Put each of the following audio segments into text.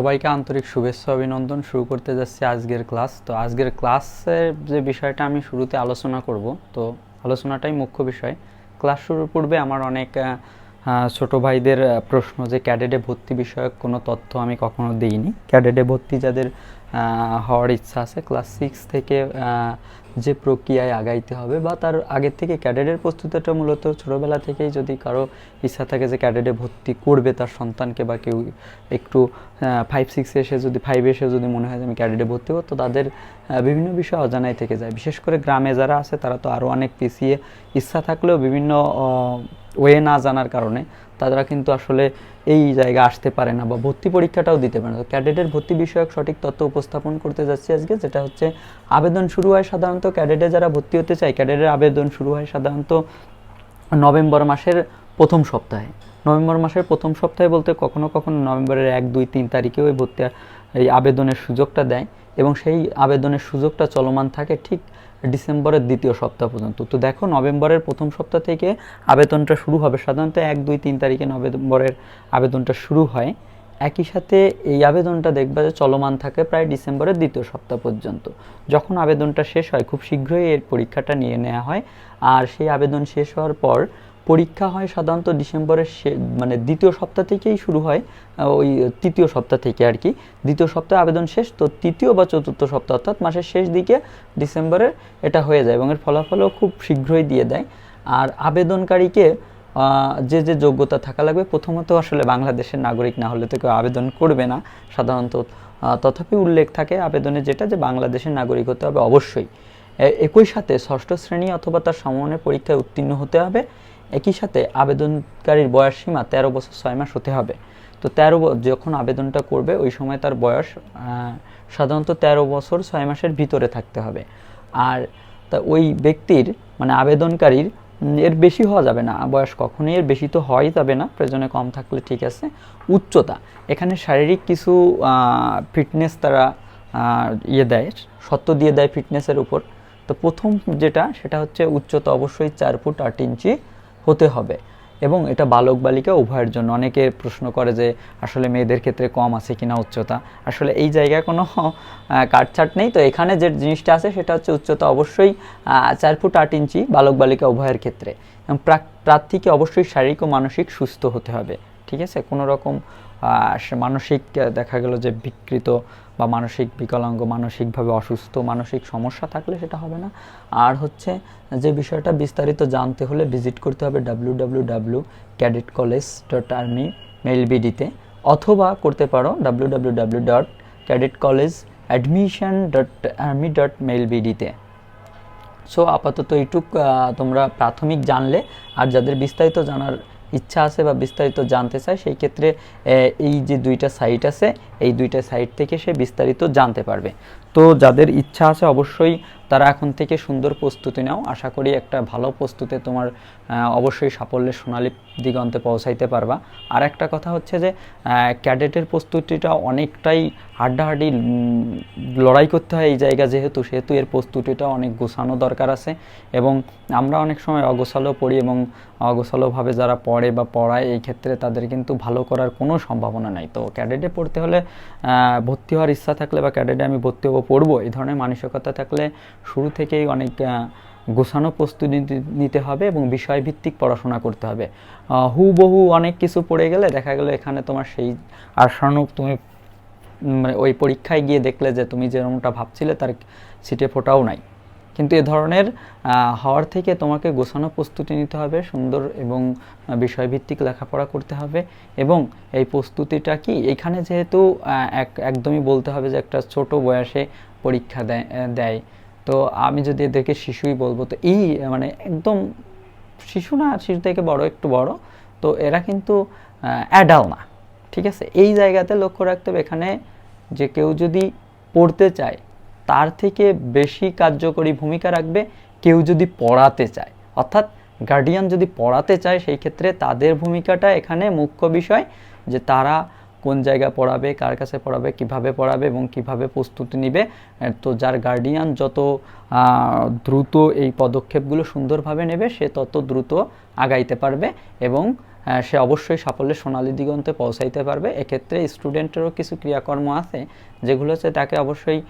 সবাইকে আন্তরিক শুভেচ্ছা, অভিনন্দন। শুরু করতে যাচ্ছি আজকের ক্লাস। তো আজকের ক্লাসের যে বিষয়টা আমি শুরুতে আলোচনা করব, তো আলোচনাটাই মুখ্য বিষয়। ক্লাস শুরুর পূর্বে আমার অনেক ছোট ভাইদের প্রশ্ন যে ক্যাডেটে ভর্তি বিষয়ক কোনো তথ্য আমি কখনো দিইনি। ক্যাডেটে ভর্তি যাদের হওয়ার ইচ্ছা আছে, ক্লাস সিক্স থেকে যে প্রক্রিয়ায় আগাইতে হবে বা তার আগের থেকে ক্যাডেটের প্রস্তুতিটা মূলত ছোটোবেলা থেকেই যদি কারও ইচ্ছা থাকে যে ক্যাডেটে ভর্তি করবে তার সন্তানকে বা কেউ একটু ফাইভ সিক্সে এসে যদি ফাইভে এসে যদি মনে হয় যে আমি ক্যাডেটে ভর্তি হব, তো তাদের বিভিন্ন বিষয় অজানাই থেকে যায়। বিশেষ করে গ্রামে যারা আছে তারা তো আরও অনেক পিছিয়ে ইচ্ছা থাকলেও বিভিন্ন ওয়ে না জানার কারণে তারা কিন্তু আসলে এই জায়গা আসতে পারে না বা ভর্তি পরীক্ষাটাও দিতে পারে না। ক্যাডেটের ভর্তি বিষয়ক সঠিক তথ্য উপস্থাপন করতে যাচ্ছি আজকে, যেটা হচ্ছে আবেদন শুরু হয় সাধারণত ক্যাডেটে যারা ভর্তি হতে চায়, ক্যাডেটের আবেদন শুরু হয় সাধারণত নভেম্বর মাসের প্রথম সপ্তাহে। নভেম্বর মাসের প্রথম সপ্তাহে বলতে কখনো কখনো নভেম্বরের এক, দুই, তিন তারিখেও এই ভর্তি, এই আবেদনের সুযোগটা দেয় এবং সেই আবেদনের সুযোগটা চলমান থাকে ঠিক ডিসেম্বরের দ্বিতীয় সপ্তাহ পর্যন্ত। তো দেখো নভেম্বরের প্রথম সপ্তাহ থেকে আবেদনটা শুরু হবে। সাধারণত এক, দুই, তিন তারিখে নভেম্বরের আবেদনটা শুরু হয়। একই সাথে এই আবেদনটা দেখবা যে চলমান থাকে প্রায় ডিসেম্বরের দ্বিতীয় সপ্তাহ পর্যন্ত। যখন আবেদনটা শেষ হয়, খুব শীঘ্রই এর পরীক্ষাটা নিয়ে নেওয়া হয়। আর সেই আবেদন শেষ হওয়ার পর পরীক্ষা হয় সাধারণত ডিসেম্বরের মানে দ্বিতীয় সপ্তাহ থেকেই শুরু হয় ওই তৃতীয় সপ্তাহ থেকে আর কি। দ্বিতীয় সপ্তাহে আবেদন শেষ, তো তৃতীয় বা চতুর্থ সপ্তাহ অর্থাৎ মাসের শেষ দিকে ডিসেম্বরের এটা হয়ে যায় এবং এর ফলাফলও খুব শীঘ্রই দিয়ে দেয়। আর আবেদনকারীকে যে যে যোগ্যতা থাকা লাগবে, প্রথমত আসলে বাংলাদেশের নাগরিক না হলে তো কেউ আবেদন করবে না সাধারণত। তথাপি উল্লেখ থাকে আবেদনে যেটা যে বাংলাদেশের নাগরিক হতে হবে অবশ্যই। একই সাথে ষষ্ঠ শ্রেণি অথবা তার সমমানের পরীক্ষায় উত্তীর্ণ হতে হবে। একই সাথে আবেদনকারীর বয়স সীমা তেরো বছর ছয় মাস হতে হবে। তো তেরো যখন আবেদনটা করবে, ওই সময় তার বয়স সাধারণত তেরো বছর ছয় মাসের ভিতরে থাকতে হবে। আর তা ওই ব্যক্তির মানে আবেদনকারীর এর বেশি হওয়া যাবে না। বয়স কখনোই এর বেশি তো হওয়াই যাবে না। প্রয়োজনে কম থাকলে ঠিক আছে। উচ্চতা, এখানে শারীরিক কিছু ফিটনেস তারা ইয়ে দেয় সত্য দিয়ে দেয় ফিটনেসের উপর। তো প্রথম যেটা, সেটা হচ্ছে উচ্চতা অবশ্যই চার ফুট আট ইঞ্চি হতে হবে। এবং এটা বালক বালিকা উভয়ের জন্য। অনেকে প্রশ্ন করে যে, আসলে মেয়েদের ক্ষেত্রে কম আছে কিনা উচ্চতা? আসলে এই জায়গায় কোনো কাটছাট নেই। তো এখানে যে জিনিসটা আছে, সেটা হচ্ছে উচ্চতা অবশ্যই চার ফুট আট ইঞ্চি বালক বালিকা উভয়ের ক্ষেত্রে। এবং প্রাক- প্রার্থীকে অবশ্যই শারীরিক ও মানসিক সুস্থ হতে হবে। ঠিক আছে? কোনো রকম মানসিক দেখা গেল যে বিকৃত বা মানসিক বিকলাঙ্গ, মানসিকভাবে অসুস্থ, মানসিক সমস্যা থাকলে সেটা হবে না। আর হচ্ছে যে বিষয়টা বিস্তারিত জানতে হলে ভিজিট করতে হবে W W W cadet college dot army mail বিডিতে অথবা করতে পারো W W W dot cadet college admission dot army dot mail বিডিতে so আপাতত এইটুক তোমরা প্রাথমিক জানলে, আর যাদের বিস্তারিত জানার ইচ্ছা আছে বা বিস্তারিত জানতে চায়, সেই ক্ষেত্রে এই যে দুইটা সাইট আছে, এই দুইটা সাইট থেকে সে বিস্তারিত জানতে পারবে। তো যাদের ইচ্ছা আছে অবশ্যই তারা এখন থেকে সুন্দর প্রস্তুতি নাও। আশা করি একটা ভালো প্রস্তুতে তোমার অবশ্যই সাফল্যের সোনালী দিগন্তে পৌঁছাইতে পারবা। আর একটা কথা হচ্ছে যে ক্যাডেটের প্রস্তুতিটা অনেকটাই হাড্ডাহাড্ডি লড়াই করতে হয় এই জায়গা যেহেতু, সেহেতু এর প্রস্তুতিটা অনেক গোছানো দরকার আছে। এবং আমরা অনেক সময় অগোছালো পড়ি এবং অগোছালোভাবে যারা পড়ে বা পড়ায়, এই ক্ষেত্রে তাদের কিন্তু ভালো করার কোনো সম্ভাবনা নাই। তো ক্যাডেটে পড়তে হলে ভর্তি হওয়ার ইচ্ছা থাকলে বা ক্যাডেটে আমি ভর্তি হব পড়ব, এই ধরনের মানসিকতা থাকলে শুরু থেকেই অনেক গোছানো প্রস্তুতি নিতে- হবে এবং বিষয়ভিত্তিক পড়াশোনা করতে হবে। হুবহু অনেক কিছু পড়ে গেলে দেখা গেলো এখানে তোমার সেই আশানুক তুমি মানে ওই পরীক্ষায় গিয়ে দেখলে যে তুমি যেরকমটা ভাবছিলে তার সিটে ফোটাও নাই। কিন্তু এ ধরনের হওয়ার থেকে তোমাকে গোছানো প্রস্তুতি নিতে হবে, সুন্দর এবং বিষয়ভিত্তিক লেখাপড়া করতে হবে এবং এই প্রস্তুতিটা কি? এখানে যেহেতু এক, একদমই বলতে হবে যে একটা ছোট বয়সে পরীক্ষা দেয় দেয়। তো আমি যদি এদেরকে শিশুই বলব, তো এই মানে একদম শিশু না, শিশু থেকে বড়, একটু বড়, তো এরা কিন্তু অ্যাডাল না। ঠিক আছে? এই জায়গাতে লক্ষ্য রাখতে হবে এখানে যে কেউ যদি পড়তে চায় তার থেকে বেশি কার্যকরী ভূমিকা রাখবে কেউ যদি পড়াতে চায়। অর্থাৎ গার্ডিয়ান যদি পড়াতে চায়, সেই ক্ষেত্রে তাদের ভূমিকাটা এখানে মুখ্য বিষয় যে তারা কোন জায়গা পড়াবে, কার কাছে পড়াবে, কীভাবে পড়াবে এবং কীভাবে প্রস্তুতি নিবে। তো যার গার্ডিয়ান যত দ্রুত এই পদক্ষেপগুলো সুন্দরভাবে নেবে, সে তত দ্রুত আগাইতে পারবে এবং সে অবশ্যই সাফল্যের সোনালী দিগন্তে পৌঁছাইতে পারবে। এক্ষেত্রে স্টুডেন্টেরও কিছু ক্রিয়াকর্ম আছে, যেগুলো হচ্ছে তাকে অবশ্যই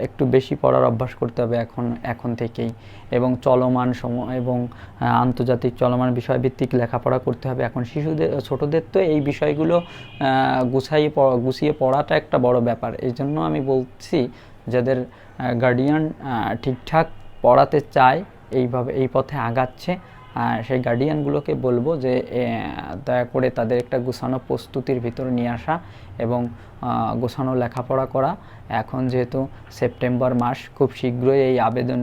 একটু বেশি পড়ার অভ্যাস করতে হবে এখন এখন থেকেই। এবং চলমান সময় এবং আন্তর্জাতিক চলমান বিষয়ভিত্তিক লেখাপড়া করতে হবে। এখন শিশুদের, ছোটদের তো এই বিষয়গুলো পড়া- গুছিয়ে পড়াটা একটা বড় ব্যাপার। এই জন্য আমি বলছি, যাদের গার্ডিয়ান ঠিকঠাক পড়াতে চায়, এইভাবে, এই পথে আগাচ্ছে সেই গার্ডিয়ানগুলোকে বলব যে দয়া করে তাদের একটা গোছানো প্রস্তুতির ভিতর নিয়ে আসা এবং গোছানো লেখাপড়া করা। এখন যেহেতু সেপ্টেম্বর মাস, খুব শীঘ্রই এই আবেদন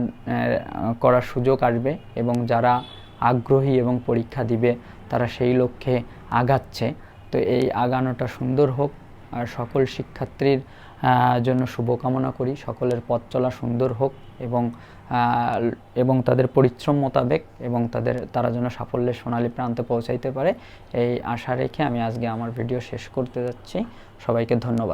করার সুযোগ আসবে এবং যারা আগ্রহী এবং পরীক্ষা দিবে, তারা সেই লক্ষ্যে আগাচ্ছে। তো এই আগানোটা সুন্দর হোক। আর সকল শিক্ষার্থীর জন্য শুভকামনা করি। সকলের পথ চলা সুন্দর হোক এবং এবং তাদের পরিশ্রম মোতাবেক এবং তাদের, তারা যেন সাফল্যের সোনালী প্রান্তে পৌঁছাইতে পারে, এই আশা রেখে আমি আজকে আমার ভিডিও শেষ করতে যাচ্ছি। সবাইকে ধন্যবাদ।